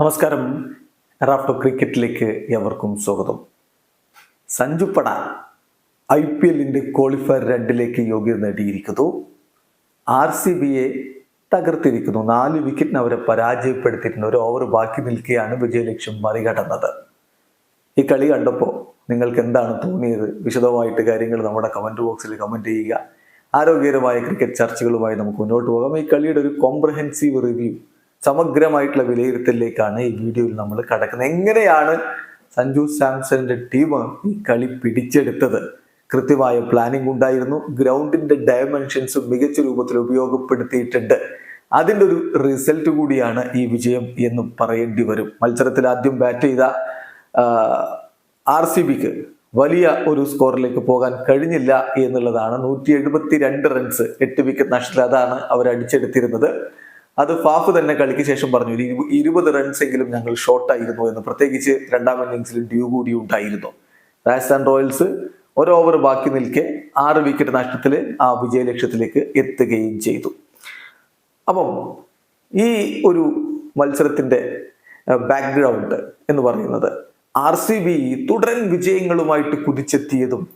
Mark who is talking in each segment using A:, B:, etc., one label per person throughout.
A: നമസ്കാരം. റാഫ്റ്റോ ക്രിക്കറ്റിലേക്ക് എവർക്കും സ്വാഗതം. സഞ്ജു പട ഐ പി എല്ലിന്റെ ക്വാളിഫയർ രണ്ടിലേക്ക് യോഗ്യത നേടിയിരിക്കുന്നു. R C ബിയെ തകർത്തിരിക്കുന്നു. നാല് വിക്കറ്റിന് അവരെ പരാജയപ്പെടുത്തിയിട്ടുണ്ട്. ഒരു ഓവർ ബാക്കി നിൽക്കുകയാണ് വിജയലക്ഷ്യം മറികടന്നത്. ഈ കളി കണ്ടപ്പോൾ നിങ്ങൾക്ക് എന്താണ് തോന്നിയത്? വിശദമായിട്ട് കാര്യങ്ങൾ നമ്മുടെ കമന്റ് ബോക്സിൽ കമന്റ് ചെയ്യുക. ആരോഗ്യകരമായ ക്രിക്കറ്റ് ചർച്ചകളുമായി നമുക്ക് മുന്നോട്ട് പോകാം. ഈ കളിയുടെ ഒരു കോംപ്രഹെൻസീവ് റിവ്യൂ സമഗ്രമായിട്ടുള്ള വിലയിരുത്തലിലേക്കാണ് ഈ വീഡിയോയിൽ നമ്മൾ കടക്കുന്നത്. എങ്ങനെയാണ് സഞ്ജു സാംസണിന്റെ ടീം ഈ കളി പിടിച്ചെടുത്തത്? കൃത്യമായ പ്ലാനിംഗ് ഉണ്ടായിരുന്നു. ഗ്രൗണ്ടിന്റെ ഡയമെൻഷൻസ് മികച്ച രൂപത്തിൽ ഉപയോഗപ്പെടുത്തിയിട്ടുണ്ട്. അതിന്റെ ഒരു റിസൾട്ട് കൂടിയാണ് ഈ വിജയം എന്ന് പറയേണ്ടി വരും. മത്സരത്തിൽ ആദ്യം ബാറ്റ് ചെയ്ത ആർ സി ബിക്ക് വലിയ ഒരു സ്കോറിലേക്ക് പോകാൻ കഴിഞ്ഞില്ല എന്നുള്ളതാണ് നൂറ്റി എഴുപത്തി രണ്ട് റൺസ് എട്ട് വിക്കറ്റ് നഷ്ടത്തിൽ അതാണ് അവർ അടിച്ചെടുത്തിരുന്നത്. അത് ഫാഫ് തന്നെ കളിക്ക് ശേഷം പറഞ്ഞു "ഒരു ഇരു- ഇരുപത് റൺസ് എങ്കിലും ഞങ്ങൾ ഷോർട്ടായിരുന്നു എന്ന്. പ്രത്യേകിച്ച് രണ്ടാം ഇന്നിങ്സിൽ ഡ്യൂ കൂടി ഉണ്ടായിരുന്നു. രാജസ്ഥാൻ റോയൽസ് ഒരു ഓവർ ബാക്കി നിൽക്കെ ആറ് വിക്കറ്റ് നഷ്ടത്തിൽ ആ വിജയ ലക്ഷ്യത്തിലേക്ക് എത്തുകയും ചെയ്തു. അപ്പം ഈ ഒരു മത്സരത്തിന്റെ ബാക്ക്ഗ്രൗണ്ട് എന്ന് പറയുന്നത് ആർ സി ബി തുടരൻ വിജയങ്ങളുമായിട്ട് കുതിച്ചെത്തിയതും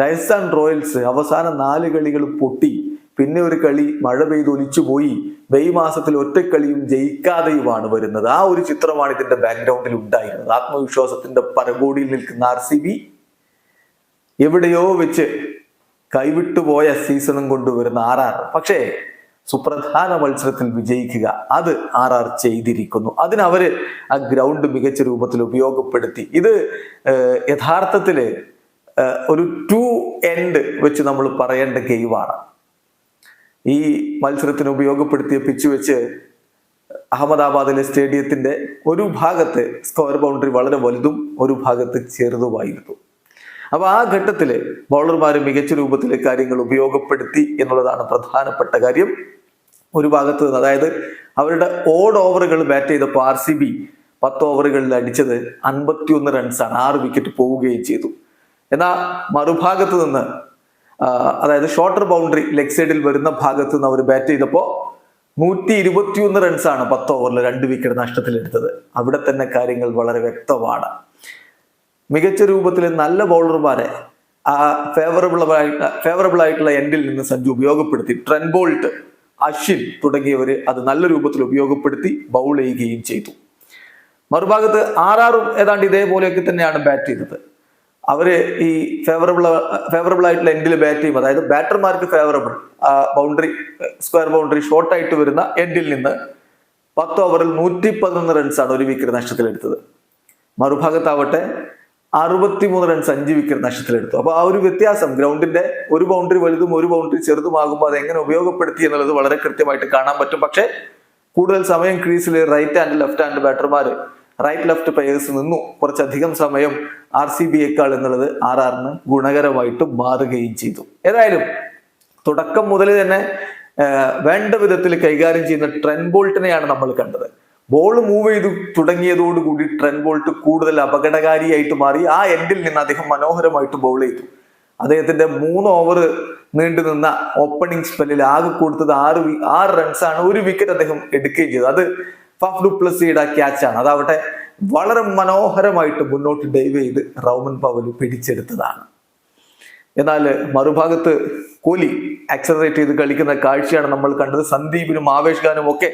A: രാജസ്ഥാൻ റോയൽസ് അവസാന നാല് കളികൾ പൊട്ടി പിന്നെ ഒരു കളി മഴ പെയ്ത് ഒലിച്ചുപോയി മെയ് മാസത്തിൽ ഒറ്റക്കളിയും ജയിക്കാതെയുമാണ് വരുന്നത്. ആ ഒരു ചിത്രമാണ് ഇതിന്റെ ബാക്ക്ഗ്രൗണ്ടിൽ ഉണ്ടായിരുന്നത്. ആത്മവിശ്വാസത്തിന്റെ പരകോടിയിൽ നിൽക്കുന്ന ആർ സി ബി എവിടെയോ വെച്ച് കൈവിട്ടുപോയ സീസണും കൊണ്ടുവരുന്ന ആർ ആർ. പക്ഷേ സുപ്രധാന മത്സരത്തിൽ വിജയിക്കുക അത് ആർ ആർ ചെയ്തിരിക്കുന്നു. അതിനവര് ആ ഗ്രൗണ്ട് മികച്ച രൂപത്തിൽ ഉപയോഗപ്പെടുത്തി. ഇത് യഥാർത്ഥത്തിൽ ഒരു ടു എൻഡ് വെച്ച് നമ്മൾ പറയേണ്ട ഗെയിമാണ് ഈ മത്സരത്തിന് ഉപയോഗപ്പെടുത്തിയ പിച്ച് വെച്ച് അഹമ്മദാബാദിലെ സ്റ്റേഡിയത്തിന്റെ ഒരു ഭാഗത്ത് സ്ക്വയർ ബൗണ്ടറി വളരെ വലുതും ഒരു ഭാഗത്ത് ചെറുതുമായിരുന്നു. അപ്പൊ ആ ഘട്ടത്തിൽ ബൗളർമാർ മികച്ച രൂപത്തിൽ കാര്യങ്ങൾ ഉപയോഗപ്പെടുത്തി എന്നുള്ളതാണ് പ്രധാനപ്പെട്ട കാര്യം. ഒരു ഭാഗത്ത് നിന്ന് അതായത് അവരുടെ ഓഡ് ഓവറുകൾ ബാറ്റ് ചെയ്തപ്പോൾ ആർ സി ബി പത്ത് ഓവറുകളിൽ അടിച്ചത് അൻപത്തിയൊന്ന് റൺസാണ് ആറ് വിക്കറ്റ് പോവുകയും ചെയ്തു. എന്നാൽ മറുഭാഗത്ത് നിന്ന് അതായത് ഷോർട്ടർ ബൗണ്ടറി ലെഗ് സൈഡിൽ വരുന്ന ഭാഗത്ത് നിന്ന് അവർ ബാറ്റ് ചെയ്തപ്പോൾ നൂറ്റി ഇരുപത്തിയൊന്ന് റൺസാണ് പത്ത് ഓവറിൽ രണ്ട് വിക്കറ്റ് നഷ്ടത്തിലെടുത്തത് അവിടെ തന്നെ കാര്യങ്ങൾ വളരെ വ്യക്തമാണ്. മികച്ച രൂപത്തിൽ നല്ല ബൗളർമാരെ ആ ഫേവറബിൾ ഫേവറബിൾ ആയിട്ടുള്ള എൻഡിൽ നിന്ന് സഞ്ജു ഉപയോഗപ്പെടുത്തി. ട്രെൻ ബോൾട്ട് അശ്വിൻ തുടങ്ങിയവര് അത് നല്ല രൂപത്തിൽ ഉപയോഗപ്പെടുത്തി ബൗൾ ചെയ്യുകയും ചെയ്തു. മറുഭാഗത്ത് ആറാറും ഏതാണ്ട് ഇതേപോലെയൊക്കെ തന്നെയാണ് ബാറ്റ് ചെയ്തത്. അവർ ഈ ഫേവറബിൾ ഫേവറബിൾ ആയിട്ടുള്ള എൻഡിൽ ബാറ്റ് ചെയ്യും. അതായത് ബാറ്റർമാർക്ക് ഫേവറബിൾ ബൗണ്ടറി സ്ക്വയർ ബൗണ്ടറി ഷോർട്ടായിട്ട് വരുന്ന എൻഡിൽ നിന്ന് പത്ത് ഓവറിൽ നൂറ്റി പതിനൊന്ന് റൺസാണ് ഒരു വിക്കറ്റ് നഷ്ടത്തിലെടുത്തത്. മറുഭാഗത്താവട്ടെ അറുപത്തിമൂന്ന് റൺസ് അഞ്ച് വിക്കറ്റ് നഷ്ടത്തിലെടുത്തു. അപ്പോൾ ആ ഒരു വ്യത്യാസം ഗ്രൗണ്ടിന്റെ ഒരു ബൗണ്ടറി വലുതും ഒരു ബൗണ്ടറി ചെറുതുമാകുമ്പോൾ അത് എങ്ങനെ ഉപയോഗപ്പെടുത്തി എന്നുള്ളത് വളരെ കൃത്യമായിട്ട് കാണാൻ പറ്റും. പക്ഷേ കൂടുതൽ സമയം ക്രീസിൽ റൈറ്റ് ഹാൻഡ് ലെഫ്റ്റ് ഹാൻഡ് ബാറ്റർമാർ റൈറ്റ് ലെഫ്റ്റ് പ്ലേയേഴ്സ് നിന്നു കുറച്ചധികം സമയം ആർ സി ബിയേക്കാൾ എന്നുള്ളത് ആർ ആറിന് ഗുണകരമായിട്ട് മാറുകയും ചെയ്തു. ഏതായാലും തുടക്കം മുതൽ തന്നെ വേണ്ട വിധത്തിൽ കൈകാര്യം ചെയ്യുന്ന ട്രെൻ ബോൾട്ടിനെയാണ് നമ്മൾ കണ്ടത്. ബോൾ മൂവ് ചെയ്തു തുടങ്ങിയതോടുകൂടി ട്രെൻ ബോൾട്ട് കൂടുതൽ അപകടകാരിയായിട്ട് മാറി. ആ എൻഡിൽ നിന്ന് അദ്ദേഹം മനോഹരമായിട്ട് ബോൾ ചെയ്തു. അദ്ദേഹത്തിന്റെ മൂന്ന് ഓവർ നീണ്ടു നിന്ന ഓപ്പണിംഗ് സ്പെല്ലിൽ ആകെ കൊടുത്തത് ആറ് ആറ് റൺസാണ്. ഒരു വിക്കറ്റ് അദ്ദേഹം എടുക്കുകയും ചെയ്തു. അത് ഫഫ് ഡുപ്ലസിയുടെ ക്യാച്ചാണ് അതാവട്ടെ വളരെ മനോഹരമായിട്ട് മുന്നോട്ട് ഡൈവ് ചെയ്ത് റൗമൻ പവൽ പിടിച്ചെടുത്തതാണ്. എന്നാൽ മറുഭാഗത്ത് കോലി ആക്സലറേറ്റ് ചെയ്ത് കളിക്കുന്ന കാഴ്ചയാണ് നമ്മൾ കണ്ടത്. സന്ദീപിനും ആവേശ് ഖാനും ഒക്കെ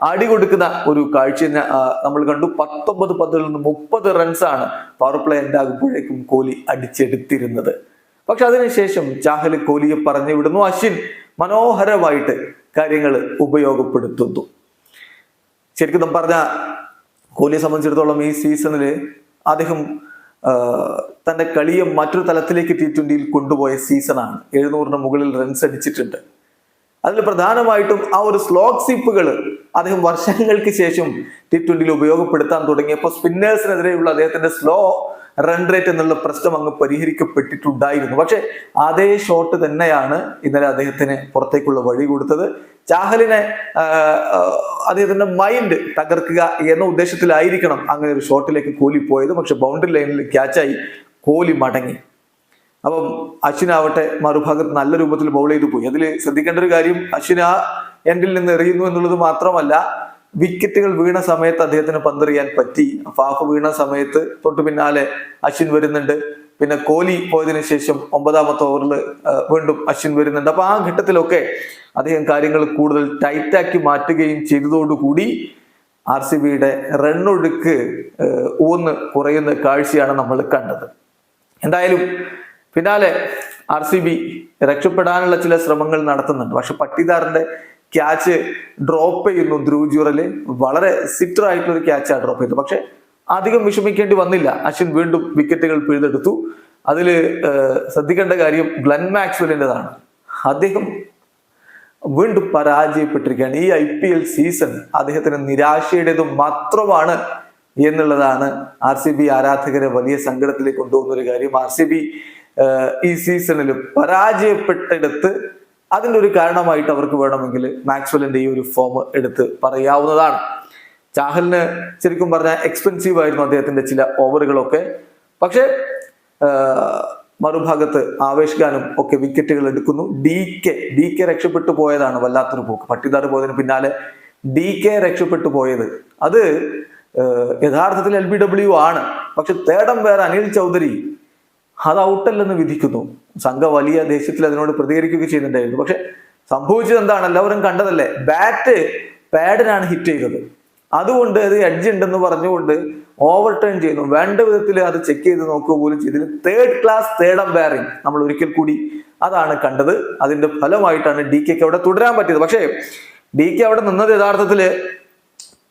A: അടി കൊടുക്കുന്ന ഒരു കാഴ്ച നമ്മൾ കണ്ടു. പത്തൊമ്പത് പത്തിൽ നിന്ന് മുപ്പത് റൺസാണ് പവർ പ്ലേ എൻഡ് കോലി അടിച്ചെടുത്തിരുന്നത്. പക്ഷെ അതിനുശേഷം ചാഹൽ കോലിയെ പറഞ്ഞു വിടുന്നു. അശ്വിൻ മനോഹരമായിട്ട് കാര്യങ്ങൾ ഉപയോഗപ്പെടുത്തുന്നു. ശരിക്കും പറഞ്ഞ കോഹ്ലിയെ സംബന്ധിച്ചിടത്തോളം ഈ സീസണിൽ അദ്ദേഹം തന്റെ കളിയെ മറ്റൊരു തലത്തിലേക്ക് ടി ട്വന്റിയിൽ കൊണ്ടുപോയ സീസണാണ് എഴുന്നൂറിന് മുകളിൽ റൺസ് അടിച്ചിട്ടുണ്ട്. അതിൽ പ്രധാനമായിട്ടും ആ ഒരു സ്ലോക്ക് സിപ്പുകൾ അദ്ദേഹം വർഷങ്ങൾക്ക് ശേഷം ടി ട്വന്റിയിൽ ഉപയോഗപ്പെടുത്താൻ തുടങ്ങിയപ്പോൾ സ്പിന്നേഴ്സിനെതിരെയുള്ള അദ്ദേഹത്തിന്റെ സ്ലോ റൺ റേറ്റ് എന്നുള്ള പ്രശ്നം അങ്ങ് പരിഹരിക്കപ്പെട്ടിട്ടുണ്ടായിരുന്നു. പക്ഷെ അതേ ഷോട്ട് തന്നെയാണ് ഇന്നലെ അദ്ദേഹത്തിന് പുറത്തേക്കുള്ള വഴി കൊടുത്തത്. ചാഹലിനെ അദ്ദേഹത്തിന്റെ മൈൻഡ് തകർക്കുക എന്ന ഉദ്ദേശത്തിലായിരിക്കണം അങ്ങനെ ഒരു ഷോട്ടിലേക്ക് കോഹ്ലി പോയത്. പക്ഷെ ബൗണ്ടറി ലൈനിൽ ക്യാച്ചായി കോഹ്ലി മടങ്ങി. അപ്പം അശ്വിനാവട്ടെ മറുഭാഗത്ത് നല്ല രൂപത്തിൽ ബൗൾ ചെയ്തു പോയി. അതിൽ ശ്രദ്ധിക്കേണ്ട ഒരു കാര്യം അശ്വിൻ ആ എൻഡിൽ നിന്ന് എറിയുന്നു എന്നുള്ളത് മാത്രമല്ല വിക്കറ്റുകൾ വീണ സമയത്ത് അദ്ദേഹത്തിന് പന്തെറിയാൻ പറ്റി. ഫാഫ് വീണ സമയത്ത് തൊട്ടു പിന്നാലെ അശ്വിൻ വരുന്നുണ്ട്. പിന്നെ കോഹ്ലി പോയതിനു ശേഷം ഒമ്പതാമത്തെ ഓവറിൽ വീണ്ടും അശ്വിൻ വരുന്നുണ്ട്. അപ്പൊ ആ ഘട്ടത്തിലൊക്കെ അദ്ദേഹം കാര്യങ്ങൾ കൂടുതൽ ടൈറ്റാക്കി മാറ്റുകയും ചെയ്തതോടുകൂടി ആർ സി ബിയുടെ റണ്ണൊഴുക്ക് ഊന്ന് കുറയുന്ന കാഴ്ചയാണ് നമ്മൾ കണ്ടത്. എന്തായാലും പിന്നാലെ ആർ സി ബി രക്ഷപ്പെടാനുള്ള ചില ശ്രമങ്ങൾ നടത്തുന്നുണ്ട്. പക്ഷെ പട്ടിദാറിന്റെ ക്യാച്ച് ഡ്രോപ്പ് ചെയ്യുന്നു ധ്രുവ് ജൂറൽ വളരെ സിറ്റർ ആയിട്ടുള്ള ഒരു ക്യാച്ചാണ് ഡ്രോപ്പ് ചെയ്തത്. പക്ഷെ അധികം വിഷമിക്കേണ്ടി വന്നില്ല. അശ്വിൻ വീണ്ടും വിക്കറ്റുകൾ പിഴുതെടുത്തു. അതിൽ ശ്രദ്ധിക്കേണ്ട കാര്യം ഗ്ലൻ മാക്സ്വലിന്റെതാണ് അദ്ദേഹം വീണ്ടും പരാജയപ്പെട്ടിരിക്കുകയാണ്. ഈ ഐ പി എൽ സീസൺ അദ്ദേഹത്തിന് നിരാശയുടേത് മാത്രമാണ് എന്നുള്ളതാണ് ആർ സി ബി ആരാധകരെ വലിയ സങ്കടത്തിലേക്ക് കൊണ്ടുപോകുന്ന ഒരു കാര്യം. ആർ സി ബി ഈ സീസണിൽ പരാജയപ്പെട്ടെടുത്ത് അതിന്റെ ഒരു കാരണമായിട്ട് അവർക്ക് വേണമെങ്കിൽ മാക്സ്വലിന്റെ ഈ ഒരു ഫോം എടുത്ത് പറയാവുന്നതാണ്. ചാഹലിന് ശരിക്കും പറഞ്ഞാൽ എക്സ്പെൻസീവ് ആയിരുന്നു അദ്ദേഹത്തിന്റെ ചില ഓവറുകളൊക്കെ പക്ഷേ മറുഭാഗത്ത് ആവേശിക്കാനും ഒക്കെ വിക്കറ്റുകൾ എടുക്കുന്നു. ഡി കെ ഡി കെ രക്ഷപ്പെട്ടു പോയതാണ് വല്ലാത്തൊരു പോക്ക്. പട്ടിദാർ പോയതിന് പിന്നാലെ ഡി കെ രക്ഷപ്പെട്ടു പോയത്. അത് യഥാർത്ഥത്തിൽ എൽ ബി ഡബ്ല്യു ആണ്. പക്ഷെ തേടം വേറെ അനിൽ ചൗധരി അത് ഔട്ടല്ലെന്ന് വിധിക്കുന്നു. സംഘ വലിയ ദേശത്തിൽ അതിനോട് പ്രതികരിക്കുക ചെയ്യുന്നുണ്ടായിരുന്നു. പക്ഷെ സംഭവിച്ചത് എന്താണ്? എല്ലാവരും കണ്ടതല്ലേ? ബാറ്റ് പാഡിനാണ് ഹിറ്റ് ചെയ്തത്. അതുകൊണ്ട് അത് എഡ്ജ് ഉണ്ടെന്ന് പറഞ്ഞുകൊണ്ട് ഓവർ ടേൺ ചെയ്യുന്നു. വേണ്ട വിധത്തിൽ അത് ചെക്ക് ചെയ്ത് നോക്കുക പോലും ചെയ്തില്ല. തേർഡ് ക്ലാസ് തേർഡ് അമ്പയറിംഗ് നമ്മൾ ഒരിക്കൽ കൂടി അതാണ് കണ്ടത്. അതിന്റെ ഫലമായിട്ടാണ് ഡി കെക്ക് അവിടെ തുടരാൻ പറ്റിയത്. പക്ഷേ ഡി കെ അവിടെ നിന്നത് യഥാർത്ഥത്തിൽ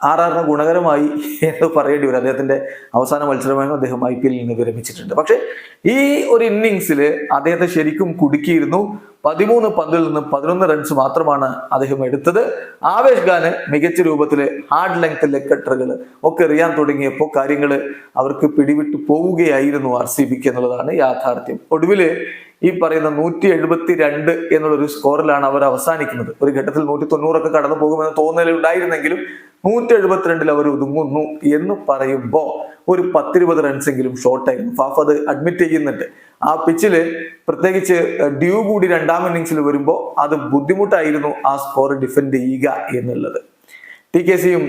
A: ആർ ആറിന് ഗുണകരമായി എന്ന് പറയേണ്ടി വരും. അദ്ദേഹത്തിന്റെ അവസാന മത്സരമായിരുന്നു അദ്ദേഹം ഐ പി എല്ലിൽ നിന്ന് വിരമിച്ചിട്ടുണ്ട്. പക്ഷെ ഈ ഒരു ഇന്നിങ്സിൽ അദ്ദേഹത്തെ ശരിക്കും കുടുക്കിയിരുന്നു. പതിമൂന്ന് പന്തിൽ നിന്ന് പതിനൊന്ന് റൺസ് മാത്രമാണ് അദ്ദേഹം എടുത്തത്. ആവേശ് ഖാന് മികച്ച രൂപത്തിൽ ഹാർഡ് ലെങ്ത് ലെക്കട്ടറുകൾ ഒക്കെ എറിയാൻ തുടങ്ങിയപ്പോൾ കാര്യങ്ങൾ അവർക്ക് പിടിവിട്ട് പോവുകയായിരുന്നു ആർ സി ബിക്ക് എന്നുള്ളതാണ് യാഥാർത്ഥ്യം. ഒടുവിൽ ഈ പറയുന്ന നൂറ്റി എഴുപത്തി രണ്ട് എന്നുള്ളൊരു സ്കോറിലാണ് അവർ അവസാനിക്കുന്നത്. ഒരു ഘട്ടത്തിൽ നൂറ്റി തൊണ്ണൂറൊക്കെ കടന്നു പോകുമെന്ന് തോന്നൽ ഉണ്ടായിരുന്നെങ്കിലും നൂറ്റി എഴുപത്തിരണ്ടിൽ അവർ ഒതുങ്ങുന്നു എന്ന് പറയുമ്പോൾ ഒരു പത്തിരുപത് റൺസെങ്കിലും ഷോർട്ടായിരുന്നു അത് അഡ്മിറ്റ് ചെയ്യുന്നുണ്ട്. ആ പിച്ചിൽ പ്രത്യേകിച്ച് ഡ്യൂ കൂടി രണ്ടാം ഇന്നിങ്സിൽ വരുമ്പോൾ അത് ബുദ്ധിമുട്ടായിരുന്നു ആ സ്കോർ ഡിഫെൻഡ് ചെയ്യുക എന്നുള്ളത്. ടി കെ സിയും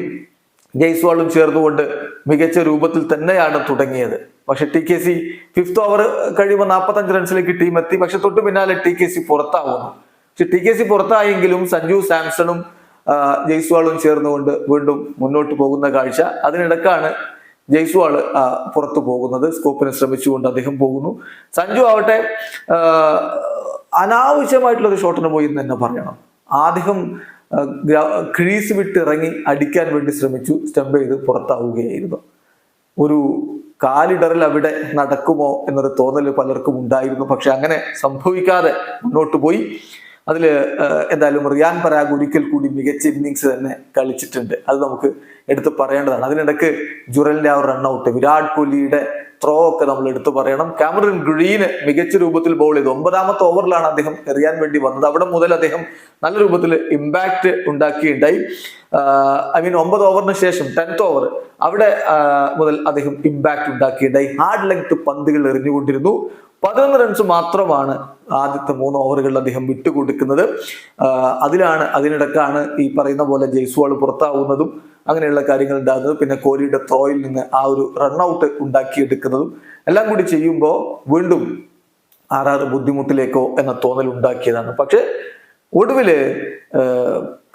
A: ജയ്സ്വാളും ചേർന്നുകൊണ്ട് മികച്ച രൂപത്തിൽ തന്നെയാണ് തുടങ്ങിയത്. പക്ഷെ T K C fifth over കഴിയുമ്പോൾ നാൽപ്പത്തഞ്ച് റൺസിലേക്ക് ടീം എത്തി. പക്ഷെ തൊട്ട് പിന്നാലെ ടി കെ സി പുറത്താവുന്നു. പക്ഷെ ടി കെ സി പുറത്തായെങ്കിലും സഞ്ജു സാംസണും ജയ്സ്വാളും ചേർന്നുകൊണ്ട് വീണ്ടും മുന്നോട്ട് പോകുന്ന കാഴ്ച. അതിനിടക്കാണ് ജയ്സ്വാൾ പുറത്തു പോകുന്നത്. സ്കോപ്പിന് ശ്രമിച്ചുകൊണ്ട് അദ്ദേഹം പോകുന്നു. സഞ്ജു ആവട്ടെ അനാവശ്യമായിട്ടുള്ള ഒരു ഷോട്ടിന് പോയി എന്ന് തന്നെ പറയണം. ആദ്യം ക്രീസ് വിട്ട് ഇറങ്ങി അടിക്കാൻ വേണ്ടി ശ്രമിച്ചു. സ്റ്റംപ് ചെയ്ത് പുറത്താവുകയായിരുന്നു. ഒരു കാലിടറൽ അവിടെ നടക്കുമോ എന്നൊരു തോന്നൽ പലർക്കും ഉണ്ടായിരുന്നു. പക്ഷെ അങ്ങനെ സംഭവിക്കാതെ മുന്നോട്ട് പോയി. അതിൽ എന്തായാലും റിയാൻ പരാഗ് ഒരിക്കൽ കൂടി മികച്ച ഇന്നിങ്സ് തന്നെ കളിച്ചിട്ടുണ്ട്. അത് നമുക്ക് എടുത്ത് പറയേണ്ടതാണ്. അതിനിടക്ക് ജുറലിന്റെ ആ റൺഔട്ട് വിരാട് കോഹ്ലിയുടെ ത്രോ ഒക്കെ നമ്മൾ എടുത്തു പറയണം. കാമറൻ ഗ്രീന് മികച്ച രൂപത്തിൽ ബോൾ ചെയ്തു. ഒമ്പതാമത്തെ ഓവറിലാണ് അദ്ദേഹം എറിയാൻ വേണ്ടി വന്നത്. അവിടെ മുതൽ അദ്ദേഹം നല്ല രൂപത്തിൽ ഇമ്പാക്ട് ഉണ്ടാക്കിയിട്ടുണ്ടായി ഐ മീൻ ഒമ്പത് ഓവറിന് ശേഷം ടെൻത്ത് ഓവർ അവിടെ മുതൽ അദ്ദേഹം ഇമ്പാക്ട് ഉണ്ടാക്കിയിട്ടുണ്ടായി ഹാർഡ് ലെങ്ത് പന്തുകൾ എറിഞ്ഞുകൊണ്ടിരുന്നു. പതിനൊന്ന് റൺസ് മാത്രമാണ് ആദ്യത്തെ മൂന്ന് ഓവറുകളിൽ അദ്ദേഹം വിട്ടുകൊടുക്കുന്നത്. അതിലാണ് അതിനിടക്കാണ് ഈ പറയുന്ന പോലെ ജയ്സ്വാൾ പുറത്താവുന്നതും അങ്ങനെയുള്ള കാര്യങ്ങൾ ഉണ്ടാകുന്നത്. പിന്നെ കോഹ്ലിയുടെ ത്രോയിൽ നിന്ന് ആ ഒരു റൺഔട്ട് ഉണ്ടാക്കിയെടുക്കുന്നതും എല്ലാം കൂടി ചെയ്യുമ്പോൾ വീണ്ടും ആറാറ് ബുദ്ധിമുട്ടിലേക്കോ എന്ന തോന്നൽ ഉണ്ടാക്കിയതാണ്. പക്ഷെ ഒടുവിൽ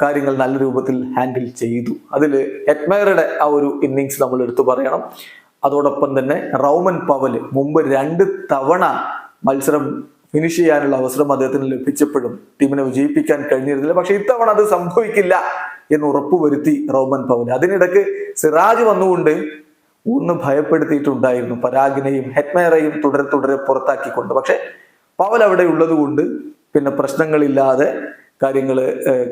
A: കാര്യങ്ങൾ നല്ല രൂപത്തിൽ ഹാൻഡിൽ ചെയ്തു. അതിൽ എറ്റ്മയറുടെ ആ ഒരു ഇന്നിങ്സ് നമ്മൾ എടുത്തു പറയണം. അതോടൊപ്പം തന്നെ റൗമൻ പവൽ മുമ്പ് രണ്ട് തവണ മത്സരം ഫിനിഷ് ചെയ്യാനുള്ള അവസരം അദ്ദേഹത്തിന് ലഭിച്ചപ്പോഴും ടീമിനെ വിജയിപ്പിക്കാൻ കഴിഞ്ഞിരുന്നില്ല. പക്ഷെ ഇത്തവണ അത് സംഭവിക്കില്ല. എന്ന് ഉറപ്പുവരുത്തി റോമൻ പൗൽ. അതിനിടക്ക് സിറാജ് വന്നുകൊണ്ട് ഒന്ന് ഭയപ്പെടുത്തിയിട്ടുണ്ടായിരുന്നു പരാഗിനെയും ഹെറ്റ്മേറയും തുടരെ തുടരെ പുറത്താക്കിക്കൊണ്ട്. പക്ഷെ പവൽ അവിടെ ഉള്ളത് കൊണ്ട് പിന്നെ പ്രശ്നങ്ങളില്ലാതെ കാര്യങ്ങൾ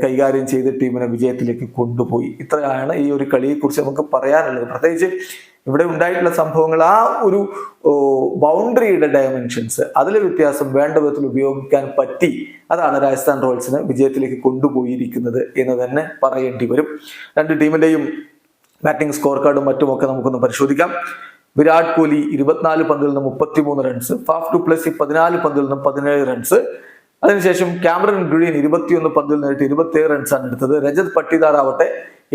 A: കൈകാര്യം ചെയ്ത് ടീമിനെ വിജയത്തിലേക്ക് കൊണ്ടുപോയി. ഇത്രയാണ് ഈ ഒരു കളിയെക്കുറിച്ച് നമുക്ക് പറയാനുള്ളത്. പ്രത്യേകിച്ച് ഇവിടെ ഉണ്ടായിട്ടുള്ള സംഭവങ്ങൾ ആ ഒരു ബൗണ്ടറിയുടെ ഡയമെൻഷൻസ് അതിലെ വ്യത്യാസം വേണ്ട വിധത്തിൽ ഉപയോഗിക്കാൻ പറ്റി. അതാണ് രാജസ്ഥാൻ റോയൽസിനെ വിജയത്തിലേക്ക് കൊണ്ടുപോയിരിക്കുന്നത് എന്ന് തന്നെ പറയേണ്ടി വരും. രണ്ട് ടീമിന്റെയും ബാറ്റിംഗ് സ്കോർ കാർഡും മറ്റുമൊക്കെ നമുക്കൊന്ന് പരിശോധിക്കാം. വിരാട് കോഹ്ലി ഇരുപത്തിനാല് പന്തിൽ നിന്ന് മുപ്പത്തിമൂന്ന് റൺസ് ഫാഫ് ടു പ്ലസ് പതിനാല് പന്തിൽ നിന്ന് പതിനേഴ് റൺസ് അതിനുശേഷം ക്യാമറൻ ഗ്രീൻ ഇരുപത്തിയൊന്ന് പന്തിൽ നിന്നിട്ട് ഇരുപത്തിയേഴ് റൺസാണ് എടുത്തത്. രജത് പട്ടിദാർ ആവട്ടെ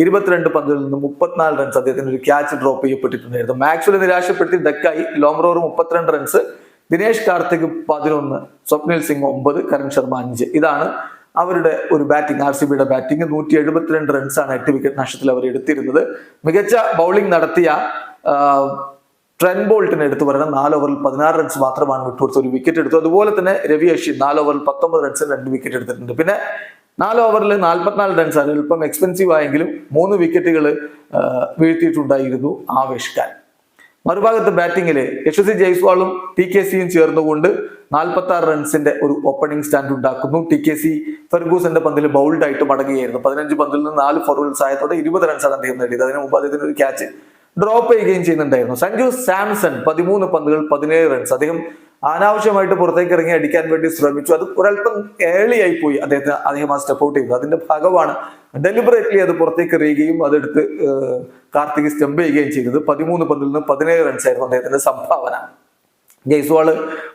A: ഇരുപത്തിരണ്ട് പന്തിൽ നിന്ന് മുപ്പത്തിനാല് റൺസ് അദ്ദേഹത്തിന് ഒരു ക്യാച്ച് ഡ്രോപ്പ് ചെയ്യപ്പെട്ടിട്ടുണ്ടായിരുന്നു. മാക്സ്വൽ നിരാശപ്പെടുത്തി ഡക്കായി. ലോംറോർ മുപ്പത്തിരണ്ട് റൺസ് ദിനേഷ് കാർത്തിക് പതിനൊന്ന്. സ്വപ്നിൽ സിംഗ് ഒമ്പത്. കരൺ ശർമ്മ അഞ്ച്. ഇതാണ് അവരുടെ ഒരു ബാറ്റിംഗ് ആർ സി ബിയുടെ ബാറ്റിംഗ് നൂറ്റി എഴുപത്തിരണ്ട് റൺസാണ് എട്ട് വിക്കറ്റ് നഷ്ടത്തിൽ അവർ എടുത്തിരുന്നത്. മികച്ച ബൗളിംഗ് നടത്തിയ ട്രെൻ ബോൾട്ടിനെ എടുത്തു പറയണം നാല് ഓവറിൽ പതിനാറ് റൺസ് മാത്രമാണ് വിട്ടുകൊടുത്ത് ഒരു വിക്കറ്റ് എടുത്തു. അതുപോലെ തന്നെ രവി അശ്വിൻ നാല് ഓവറിൽ പത്തൊമ്പത് റൺസ് രണ്ട് വിക്കറ്റ് എടുത്തിട്ടുണ്ട്. പിന്നെ നാല് ഓവറിൽ നാൽപ്പത്തിനാല് റൺസ് ആണ്. എളുപ്പം എക്സ്പെൻസീവ് ആയെങ്കിലും മൂന്ന് വിക്കറ്റുകൾ വീഴ്ത്തിയിട്ടുണ്ടായിരുന്നു ആവേശിക്കാൻ മറുഭാഗത്ത് ബാറ്റിംഗിൽ യശസ്വി ജയ്സ്വാളും ടി കെ സിയും ചേർന്നുകൊണ്ട് നാൽപ്പത്തി ആറ് റൺസിന്റെ ഒരു ഓപ്പണിംഗ് സ്റ്റാൻഡ് ഉണ്ടാക്കുന്നു. ടി കെ സി ഫെർഗൂസന്റെ പന്തിൽ ബൗൾഡായിട്ട് മടങ്ങുകയായിരുന്നു. പതിനഞ്ച് പന്തിൽ നിന്ന് നാല് ഫോർവേഡ് ആയതോടെ ഇരുപത് റൺസാണ് അദ്ദേഹം നേടിയത്. അതിനു മുമ്പ് അദ്ദേഹത്തിന് ഒരു ക്യാച്ച് ഡ്രോപ്പ് ചെയ്യുകയും ചെയ്യുന്നുണ്ടായിരുന്നു. സഞ്ജു സാംസൺ പതിമൂന്ന് പന്തുകൾ പതിനേഴ് റൺസ് അദ്ദേഹം അനാവശ്യമായിട്ട് പുറത്തേക്ക് ഇറങ്ങി അടിക്കാൻ വേണ്ടി ശ്രമിച്ചു. അത് ഒരല്പം ഏളിയായി പോയി അദ്ദേഹത്തെ അദ്ദേഹം ആ സ്റ്റെപ്പ് ഔട്ട് ചെയ്തു. അതിന്റെ ഭാഗമാണ് ഡെലിബറേറ്റ്ലി അത് പുറത്തേക്ക് എറിയുകയും അതെടുത്ത് കാർത്തിക് സ്റ്റംപ് ചെയ്യുകയും ചെയ്തത്. പതിമൂന്ന് പന്തിൽ നിന്ന് പതിനേഴ് റൺസ് ആയിരുന്നു അദ്ദേഹത്തിന്റെ സംഭാവന. ജയ്സ്വാൾ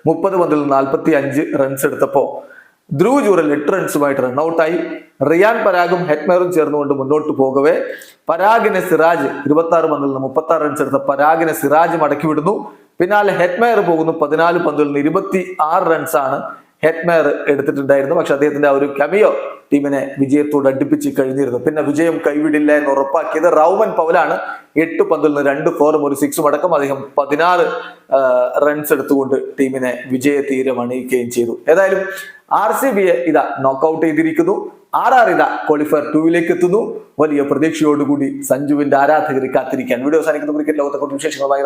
A: മുപ്പത് പന്തിൽ നാൽപ്പത്തി അഞ്ച് റൺസ് എടുത്തപ്പോ ധ്രുവ് ജൂറൽ എട്ട് റൺസുമായിട്ട് റണ്ണൌട്ടായി റിയാൻ പരാഗും ഹെറ്റ്മേറും ചേർന്നുകൊണ്ട് മുന്നോട്ട് പോകവേ. പരാഗിനെ സിറാജ് ഇരുപത്തി ആറ് പന്തിൽ നിന്ന് മുപ്പത്തി ആറ് റൺസ് എടുത്ത പരാഗിനെ സിറാജ് മടക്കി വിടുന്നു. പിന്നാലെ ഹെറ്റ്മേർ പോകുന്നു പതിനാല് പന്തിൽ നിന്ന് ഇരുപത്തി ആറ് റൺസാണ് ഹെറ്റ്മേർ എടുത്തിട്ടുണ്ടായിരുന്നു പക്ഷെ അദ്ദേഹത്തിന്റെ ആ ഒരു കമിയോ ടീമിനെ വിജയത്തോട് അടുപ്പിച്ച് കഴിഞ്ഞിരുന്നു. പിന്നെ വിജയം കൈവിടില്ല എന്ന് ഉറപ്പാക്കിയത് റൗമൻ പൗലാണ്. എട്ട് പന്തിൽ നിന്ന് രണ്ട് ഫോറും ഒരു സിക്സും അടക്കം അദ്ദേഹം പതിനാറ് റൺസ് എടുത്തുകൊണ്ട് ടീമിനെ വിജയ തീരം അണിയിക്കുകയും ചെയ്തു. ഏതായാലും ആർ സി ബിയെ ഇതാ നോക്കൌട്ട് ചെയ്തിരിക്കുന്നു. ആർ ആർ ഇതാ ക്വാളിഫയർ ടൂവിലേക്ക് എത്തുന്നു. വലിയ പ്രതീക്ഷയോടുകൂടി സഞ്ജുവിന്റെ ആരാധകർ കാത്തിരിക്കാൻ. വീഡിയോ സാധിക്കുന്ന ക്രിക്കറ്റ് ലോകത്തെ കുറിച്ച് വിശേഷങ്ങളുമായി